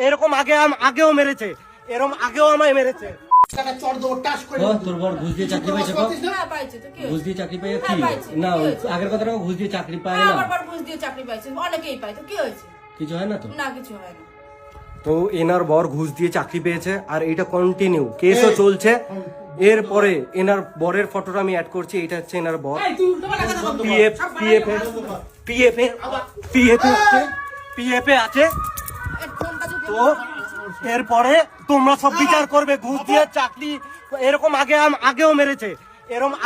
এরকম আগে আম- আগেও মেরেছে। এরকম আগেও আমায় মেরেছে। কিছু হয় না তো? না কিছু হয় না। তো এনার বর ঘুষ দিয়ে চাকরি পেয়েছে আর এটা কন্টিনিউ কেসও চলছে। এরপরে এনার বরের ফটোটা আমি অ্যাড করছি এটা হচ্ছে এনার বর। এই, তুই উল্টোপাল্টা কথা বলতো। পিএফ সব পিএফ পিএফ পিএফ আছে পিএফ আছে এই ফোনটা যদি তো এরপরে তোমরা সব বিচার করবে ঘুষ দিয়ে চাকরি এরকম আগে আগেও মেরেছে।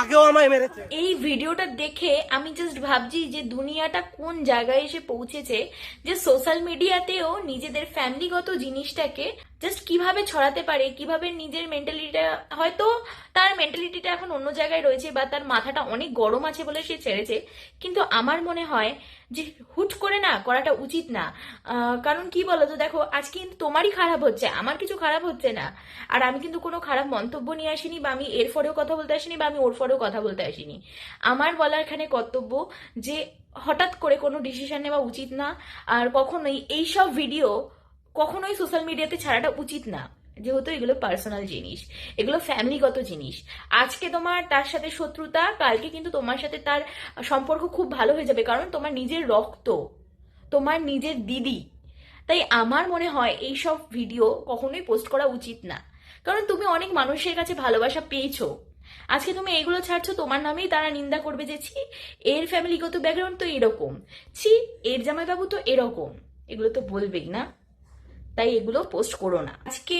আগেও আমায় মেরেছে। এই ভিডিওটা দেখে আমি জাস্ট ভাবছি যে দুনিয়াটা কোন জায়গায় এসে পৌঁছেছে, যে সোশ্যাল মিডিয়াতেও নিজেদের ফ্যামিলিগত জিনিসটাকে জাস্ট কীভাবে ছড়াতে পারে, কীভাবে নিজের মেন্টালিটিটা হয়তো তার মেন্টালিটিটা এখন অন্য জায়গায় রয়েছে বা তার মাথাটা অনেক গরম আছে বলে সে ছেড়েছে, কিন্তু আমার মনে হয় যে হুট করে না, করাটা উচিত না। কারণ কি বলতো, দেখো আজকে কিন্তু তোমারই খারাপ হচ্ছে, আমার কিছু খারাপ হচ্ছে না। আর আমি কিন্তু কোনো খারাপ মন্তব্য নিয়ে আসিনি বা আমি এর ফরেও কথা বলতে আসিনি বা আমি ওর ফরেও কথা বলতে আসিনি। আমার বলার এখানে কর্তব্য যে হঠাৎ করে কোনো ডিসিশন নেওয়া উচিত না, আর কখনোই এইসব ভিডিও কখনোই সোশ্যাল মিডিয়াতে ছাড়াটা উচিত না। যেহেতু এগুলো পার্সোনাল জিনিস, এগুলো ফ্যামিলিগত জিনিস। আজকে তোমার তার সাথে শত্রুতা, কালকে কিন্তু তোমার সাথে তার সম্পর্ক খুব ভালো হয়ে যাবে, কারণ তোমার নিজের রক্ত, তোমার নিজের দিদি। তাই আমার মনে হয় এইসব ভিডিও কখনোই পোস্ট করা উচিত না। কারণ তুমি অনেক মানুষের কাছে ভালোবাসা পেয়েছ। আজকে তুমি এইগুলো ছাড়ছো, তোমার নামেই তারা নিন্দা করবে যে, ছি, এর ফ্যামিলিগত ব্যাকগ্রাউন্ড তো এরকম। ছি, এর জামাইবাবু তো এরকম। এগুলো তো বলবেই না। তাই এগুলো পোস্ট করো না। আজকে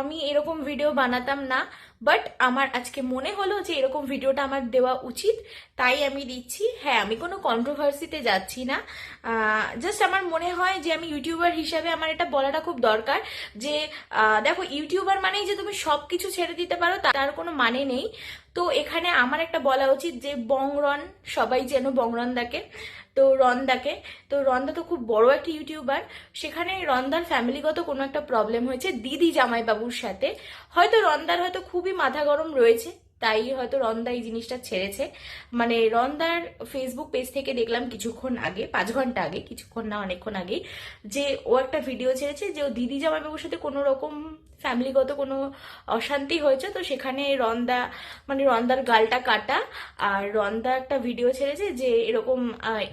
আমি এরকম ভিডিও বানাতাম না। বাট আমার আজকে মনে হলো যে এরকম ভিডিওটা আমার দেওয়া উচিত, তাই আমি দিচ্ছি। হ্যাঁ আমি কোনো কন্ট্রোভার্সিতে যাচ্ছি না। জাস্ট আমার মনে হয় যে আমি ইউটিউবার হিসাবে আমার এটা বলাটা খুব দরকার যে দেখো ইউটিউবার মানেই যে তুমি সব কিছু ছেড়ে দিতে পারো তার কোনো মানে নেই। তো এখানে আমার একটা বলা উচিত যে বংরন সবাই যেন বংরনদাকে তো রন্দাকে তো রন্দা তো খুব বড় একটা ইউটিউবার সেখানে রন্দার ফ্যামিলিগত কোনো একটা প্রবলেম হয়েছে, দিদি জামাইবাবুর সাথে। হয়তো রন্দার হয়তো খুবই মাথা গরম রয়েছে, তাই হয়তো রন্দা এই জিনিসটা ছেড়েছে। মানে রন্দার ফেসবুক পেজ থেকে দেখলাম কিছুক্ষণ আগে, পাঁচ ঘণ্টা আগে, কিছুক্ষণ না অনেকক্ষণ আগে যে ও একটা ভিডিও ছেড়েছে যে ও দিদি জামাইবাবুর সাথে কোনো রকম ফ্যামিলিগত কোনো অশান্তি হয়েছে, তো সেখানে রন্দা মানে রন্দার গালটা কাটা, আর রন্দা একটা ভিডিও ছেড়েছে যে এরকম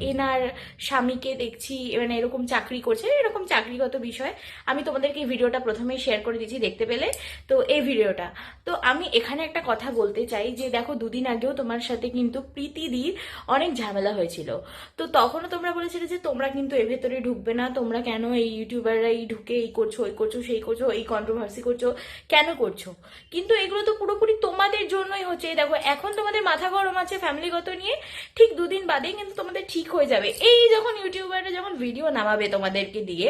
এনার স্বামীকে দেখছি মানে এরকম চাকরি করছে, এরকম চাকরিগত বিষয়। আমি তোমাদেরকে এই ভিডিওটা প্রথমেই শেয়ার করে দিচ্ছি দেখতে পেলে, তো এই ভিডিওটা তো আমি এখানে একটা কথা বলতে চাই যে দেখো দুদিন আগেও তোমার সাথে কিন্তু প্রীতিদির অনেক ঝামেলা হয়েছিল। তো তখনও তোমরা বলেছিলে যে তোমরা কিন্তু এর ভেতরে ঢুকবে না, তোমরা কেন এই ইউটিউবাররা এই ঢুকে এই করছ এই করছ, সেই করছ, এই কন্ট্রোভার্সি করছ? কেন করছ? কিন্তু এগুলো তো পুরোপুরি তোমাদের জন্যই হচ্ছে, এই দেখো, এখন তোমাদের মাথা গরম আছে ফ্যামিলিগত নিয়ে, ঠিক দুদিন বাদেই কিন্তু তোমাদের ঠিক হয়ে যাবে। এই যখন ইউটিউবাররা যখন ভিডিও নামাবে তোমাদেরকে দিয়ে,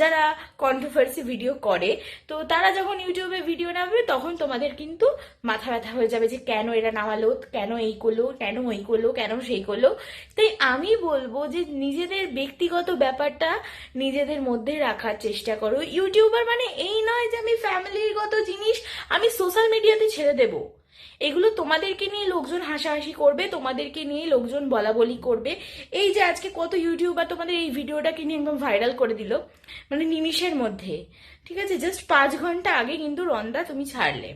যারা কন্ট্রোভার্সি ভিডিও করে, তো তারা যখন ইউটিউবে ভিডিও নামাবে, তখন তোমাদের কিন্তু মাথা ব্যথা হয়ে যাবে যে কেন এরা নামালো, কেন এই করল, কেন ওই করল, কেন সেই করল। তাই আমি বলব যে নিজেদের ব্যক্তিগত ব্যাপারটা নিজেদের মধ্যে রাখার চেষ্টা করো। ইউটিউবার মানে এই নয় যে আমি ফ্যামিলিগত জিনিস আমি সোশ্যাল মিডিয়াতে ছেড়ে দেবো। এগুলো তোমাদেরকে নিয়ে লোকজন হাসাহাসি করবে, তোমাদেরকে নিয়ে লোকজন বলা বলি করবে। এই যে আজকে কত ইউটিউবার তোমাদের এই ভিডিওটাকে নিয়ে একদম ভাইরাল করে দিল মানে নিমিষের মধ্যে। ঠিক আছে? জাস্ট পাঁচ ঘণ্টা আগে কিন্তু রন্দা তুমি ছাড়লে।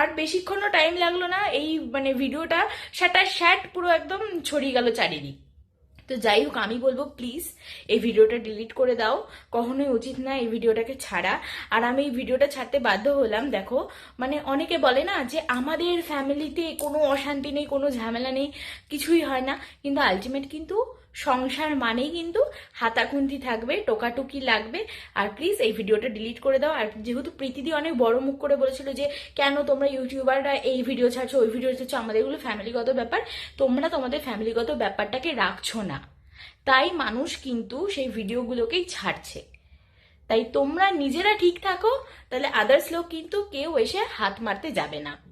আর বেশিক্ষণও টাইম লাগল না, এই মানে ভিডিওটা সেটা শ্যাট পুরো একদম ছড়িয়ে গেল চারিদিক। তো যাই হোক, আমি বলব প্লিজ এই ভিডিওটা ডিলিট করে দাও। কখনোই উচিত না এই ভিডিওটাকে ছাড়া। আর আমি এই ভিডিওটা ছাড়তে বাধ্য হলাম, দেখো মানে অনেকে বলে না যে আমাদের ফ্যামিলিতে কোনো অশান্তি নেই, কোনো ঝামেলা নেই, কিছুই হয় না। কিন্তু আলটিমেট কিন্তু সংসার মানেই কিন্তু হাতাখুন্তি থাকবে, টোকাটুকি লাগবে। আর প্লিজ এই ভিডিওটা ডিলিট করে দাও। আর যেহেতু প্রীতিদি অনেক বড় মুখ করে বলেছিল যে, কেন তোমরা ইউটিউবাররা এই ভিডিও ছাড়ছো, ওই ভিডিও ছাড়ছো? আমাদের এগুলো ফ্যামিলিগত ব্যাপার। তোমরা তোমাদের ফ্যামিলিগত ব্যাপারটাকে রাখছো না। তাই মানুষ কিন্তু সেই ভিডিওগুলোকেই ছাড়ছে। তাই তোমরা নিজেরা ঠিক থাকো, তাহলে আদার্স লোক কিন্তু কেউ এসে হাত মারতে যাবে না।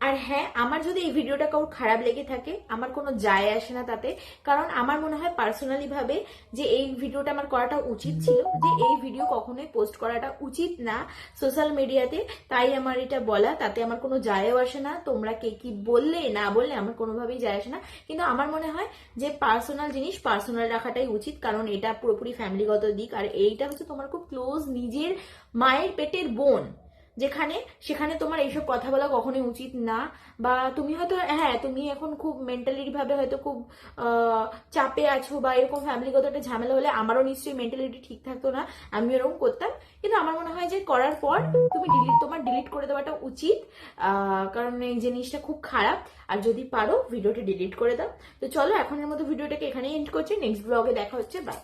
আর হ্যাঁ আমার যদি এই ভিডিওটা কারোর খারাপ লেগে থাকে, আমার কোনো যায় আসে না তাতে। কারণ আমার মনে হয় পার্সোনালি ভাবে যে এই ভিডিওটা আমার করাটা উচিত ছিল, যে এই ভিডিও কখনোই পোস্ট করাটা উচিত না সোশ্যাল মিডিয়াতে তাই আমার এটা বলা, তাতে আমার কোনো যায়ও আসে না। তোমরা কে কি বললে, না বললে আমার কোনোভাবেই যায় আসে না। কিন্তু আমার মনে হয় যে পার্সোনাল জিনিস পার্সোনাল রাখাটাই উচিত, কারণ এটা পুরোপুরি ফ্যামিলিগত দিক। আর এইটা হচ্ছে তোমার খুব ক্লোজ নিজের মায়ের পেটের বোন। যেখানে, সেখানে তোমার এইসব কথা বলা কখনোই উচিত না। বা তুমি হয়তো হ্যাঁ তুমি এখন খুব মেন্টালি ভাবে হয়তো খুব চাপে আছো বা এরকম ফ্যামিলিগত একটা ঝামেলা হলে আমারও নিশ্চয়ই মেন্টালিটি ঠিক থাকতো না। আমি এরকম করতাম। কিন্তু আমার মনে হয় যে করার পর তুমি ডিলিট তোমার ডিলিট করে দেওয়াটা উচিত। কারণ এই জিনিসটা খুব খারাপ। আর যদি পারো ভিডিওটা ডিলিট করে দাও। তো চলো, এখনের মতো ভিডিওটাকে এখানেই এন্ড করছি। নেক্সট ব্লগে দেখা হচ্ছে। বাই